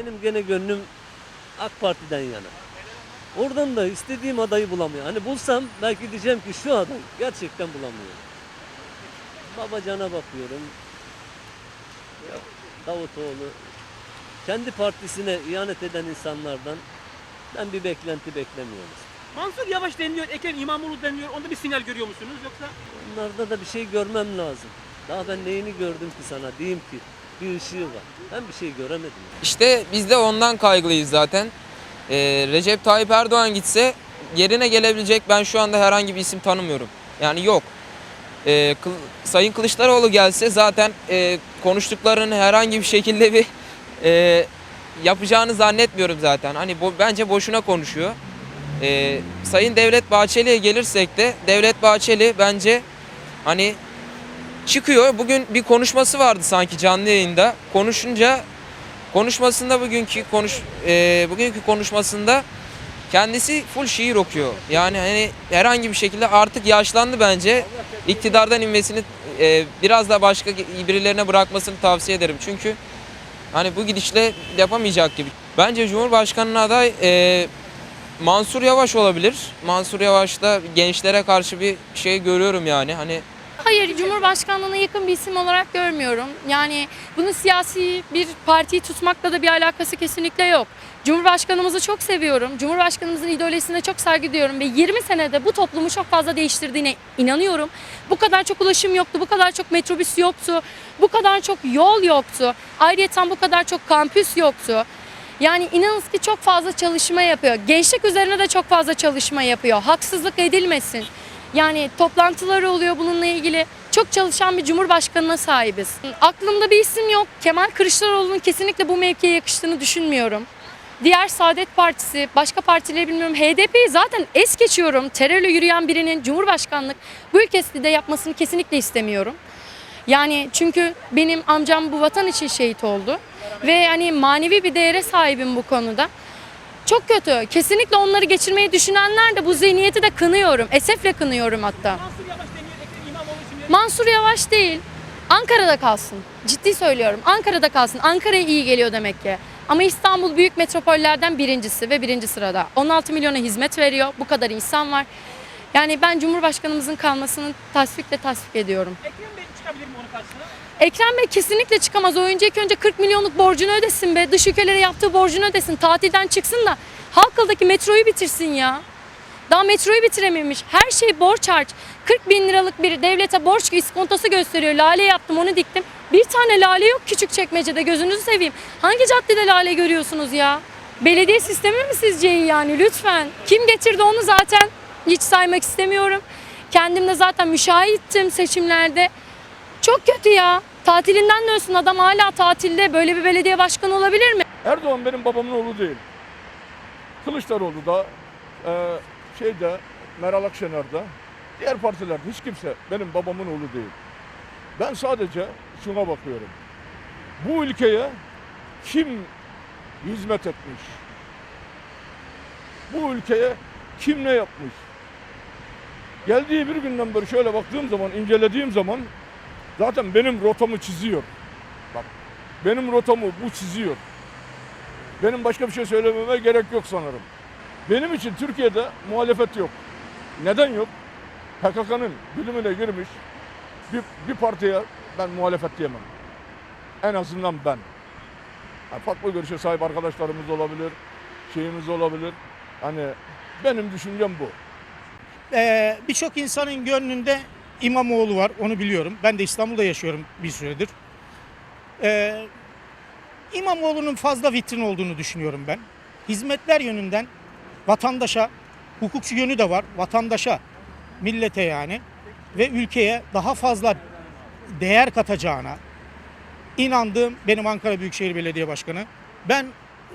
Benim gene gönlüm AK Parti'den yana. Oradan da istediğim adayı bulamıyorum. Hani bulsam belki diyeceğim ki şu aday gerçekten bulamıyorum. Babacan'a bakıyorum. Ya, Davutoğlu. Kendi partisine ihanet eden insanlardan ben bir beklenti beklemiyorum. Mansur Yavaş deniliyor, Ekrem İmamoğlu deniliyor. Onda bir sinyal görüyor musunuz yoksa? Onlarda da bir şey görmem lazım. Daha ben neyini gördüm ki sana diyeyim ki bir ışığı var. Ben bir şey göremedim. İşte biz de ondan kaygılıyız zaten. Ee, Recep Tayyip Erdoğan gitse yerine gelebilecek ben şu anda herhangi bir isim tanımıyorum. Yani yok. Ee, Kıl- Sayın Kılıçdaroğlu gelse zaten e, konuştuklarının herhangi bir şekilde bir e, yapacağını zannetmiyorum zaten. Hani bu bence boşuna konuşuyor. Ee, Sayın Devlet Bahçeli'ye gelirsek de Devlet Bahçeli bence hani çıkıyor. Bugün bir konuşması vardı sanki canlı yayında. Konuşunca konuşmasında bugünkü konuş e, bugünkü konuşmasında kendisi full şiir okuyor. Yani hani herhangi bir şekilde artık yaşlandı bence. İktidardan inmesini e, biraz da başka birilerine bırakmasını tavsiye ederim. Çünkü hani bu gidişle yapamayacak gibi. Bence Cumhurbaşkanı'na aday e, Mansur Yavaş olabilir. Mansur Yavaş'ta gençlere karşı bir şey görüyorum yani. Hani Hayır, Cumhurbaşkanlığına yakın bir isim olarak görmüyorum. Yani bunun siyasi bir partiyi tutmakla da bir alakası kesinlikle yok. Cumhurbaşkanımızı çok seviyorum. Cumhurbaşkanımızın ideolojisine çok saygı duyuyorum ve 20 senede bu toplumu çok fazla değiştirdiğine inanıyorum. Bu kadar çok ulaşım yoktu, bu kadar çok metrobüs yoktu, bu kadar çok yol yoktu. Ayrıca bu kadar çok kampüs yoktu. Yani inanın ki çok fazla çalışma yapıyor. Gençlik üzerine de çok fazla çalışma yapıyor. Haksızlık edilmesin. Yani toplantıları oluyor bununla ilgili. Çok çalışan bir cumhurbaşkanına sahibiz. Aklımda bir isim yok. Kemal Kılıçdaroğlu'nun kesinlikle bu mevkiye yakıştığını düşünmüyorum. Diğer Saadet Partisi, başka partileri bilmiyorum. HDP'yi zaten es geçiyorum. Terörle yürüyen birinin cumhurbaşkanlık bu ülkesinde yapmasını kesinlikle istemiyorum. Yani çünkü benim amcam bu vatan için şehit oldu. Ve yani manevi bir değere sahibim bu konuda. Çok kötü. Kesinlikle onları geçirmeyi düşünenler de bu zihniyeti de kınıyorum. Esefle kınıyorum hatta. Mansur Yavaş deniyor, Ekrem İmamoğlu isimleri. Mansur Yavaş değil. Ankara'da kalsın. Ciddi söylüyorum. Ankara'da kalsın. Ankara'ya iyi geliyor demek ki. Ama İstanbul büyük metropollerden birincisi ve birinci sırada. 16 milyona hizmet veriyor. Bu kadar insan var. Yani ben Cumhurbaşkanımızın kalmasını tasfikle tasvip ediyorum. Ekrem Bey çıkabilir mi onun karşısına? Ekrem Bey kesinlikle çıkamaz. O önce ilk önce 40 milyonluk borcunu ödesin be. Dış ülkelere yaptığı borcunu ödesin. Tatilden çıksın da Halkalı'daki metroyu bitirsin ya. Daha metroyu bitirememiş. Her şey borç harç. 40 bin liralık bir devlete borç iskontosu gösteriyor. Lale yaptım onu diktim. Bir tane lale yok küçük çekmecede gözünüzü seveyim. Hangi caddede lale görüyorsunuz ya? Belediye sistemi mi sizce iyi yani lütfen? Kim getirdi onu zaten hiç saymak istemiyorum. Kendim de zaten müşahittim seçimlerde. Çok kötü ya. Tatilinden dönsün adam hala tatilde. Böyle bir belediye başkanı olabilir mi? Erdoğan benim babamın oğlu değil. Kılıçdaroğlu da e, şeyde Meral Akşener'de diğer partilerde hiç kimse benim babamın oğlu değil. Ben sadece şuna bakıyorum. Bu ülkeye kim hizmet etmiş? Bu ülkeye kim ne yapmış? Geldiği bir günden beri şöyle baktığım zaman, incelediğim zaman zaten benim rotamı çiziyor. Bak, benim rotamı bu çiziyor. Benim başka bir şey söylememe gerek yok sanırım. Benim için Türkiye'de muhalefet yok. Neden yok? PKK'nın dilimine girmiş bir, bir partiye ben muhalefet diyemem. En azından ben. Yani farklı görüşe sahip arkadaşlarımız olabilir, şeyimiz olabilir. Hani benim düşüncem bu. Ee, Birçok insanın gönlünde İmamoğlu var, onu biliyorum. Ben de İstanbul'da yaşıyorum bir süredir. Ee, İmamoğlu'nun fazla vitrin olduğunu düşünüyorum ben. Hizmetler yönünden vatandaşa, hukukçu yönü de var, vatandaşa, millete yani ve ülkeye daha fazla değer katacağına inandığım benim Ankara Büyükşehir Belediye Başkanı. Ben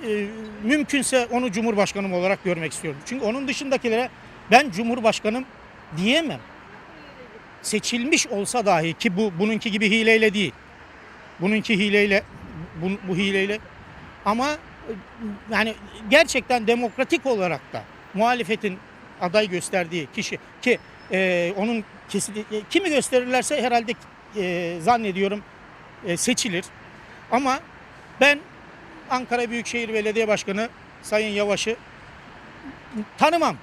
e, mümkünse onu Cumhurbaşkanım olarak görmek istiyorum. Çünkü onun dışındakilere ben Cumhurbaşkanım diyemem. Seçilmiş olsa dahi ki bu bununki gibi hileyle değil. Bununki hileyle bu, bu hileyle ama yani gerçekten demokratik olarak da muhalefetin aday gösterdiği kişi ki e, onun kesin e, kimi gösterirlerse herhalde e, zannediyorum e, seçilir. Ama ben Ankara Büyükşehir Belediye Başkanı Sayın Yavaş'ı tanımam.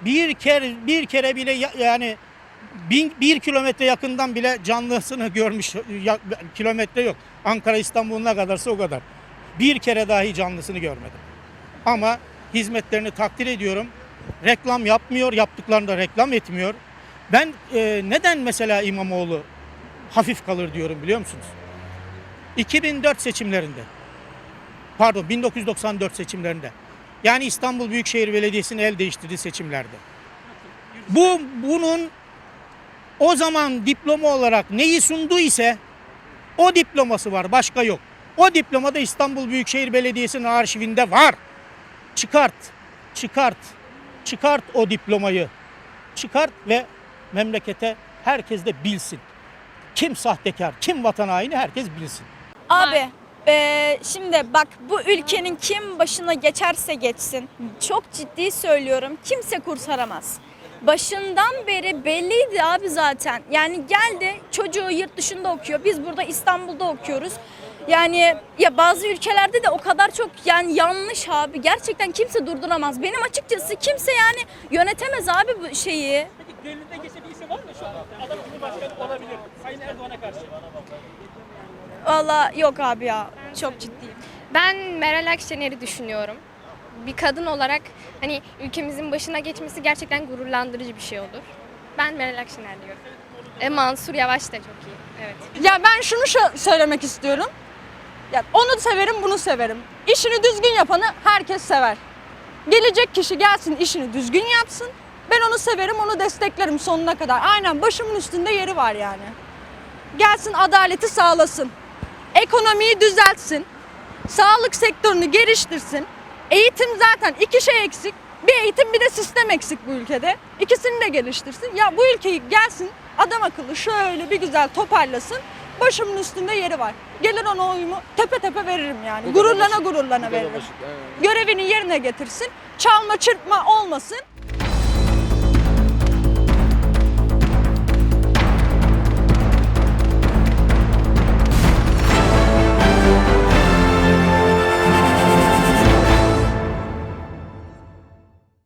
Bir kere bir kere bile ya- yani bin, bir kilometre yakından bile canlısını görmüş ya- kilometre yok. Ankara İstanbul ne kadarsa o kadar. Bir kere dahi canlısını görmedim. Ama hizmetlerini takdir ediyorum. Reklam yapmıyor, yaptıklarını da reklam etmiyor. Ben e, neden mesela İmamoğlu hafif kalır diyorum biliyor musunuz? 2004 seçimlerinde, pardon 1994 seçimlerinde, yani İstanbul Büyükşehir Belediyesi'nin el değiştirdiği seçimlerde. Bu bunun o zaman diploma olarak neyi sundu ise o diploması var, başka yok. O diploma da İstanbul Büyükşehir Belediyesi'nin arşivinde var. Çıkart, çıkart, çıkart o diplomayı. Çıkart ve memlekete herkes de bilsin. Kim sahtekar, kim vatan haini herkes bilsin. Abi eee, şimdi bak bu ülkenin kim başına geçerse geçsin çok ciddi söylüyorum kimse kurtaramaz. Başından beri belliydi abi zaten. Yani geldi çocuğu yurt dışında okuyor. Biz burada İstanbul'da okuyoruz. Yani ya bazı ülkelerde de o kadar çok yani yanlış abi. Gerçekten kimse durduramaz. Benim açıkçası kimse yani yönetemez abi bu şeyi. Peki gönlünde geçen bir isim var mı şu an? Adam Cumhurbaşkanı olabilir. Sayın Erdoğan'a karşı. Valla yok abi ya. Çok ciddiyim. Ben Meral Akşener'i düşünüyorum. Bir kadın olarak hani ülkemizin başına geçmesi gerçekten gururlandırıcı bir şey olur. Ben Meral Akşener diyorum. E, Mansur Yavaş da çok iyi. Evet. Ya ben şunu söylemek istiyorum. Ya onu severim, bunu severim. İşini düzgün yapanı herkes sever. Gelecek kişi gelsin, işini düzgün yapsın. Ben onu severim, onu desteklerim sonuna kadar. Aynen başımın üstünde yeri var yani. Gelsin adaleti sağlasın. Ekonomiyi düzeltsin. Sağlık sektörünü geliştirsin. Eğitim zaten iki şey eksik. Bir eğitim bir de sistem eksik bu ülkede. İkisini de geliştirsin. Ya bu ülkeyi gelsin adam akıllı şöyle bir güzel toparlasın. Başımın üstünde yeri var. Gelir ona oyumu tepe tepe veririm yani. Gururlana gururlana veririm. Görevini yerine getirsin. Çalma çırpma olmasın.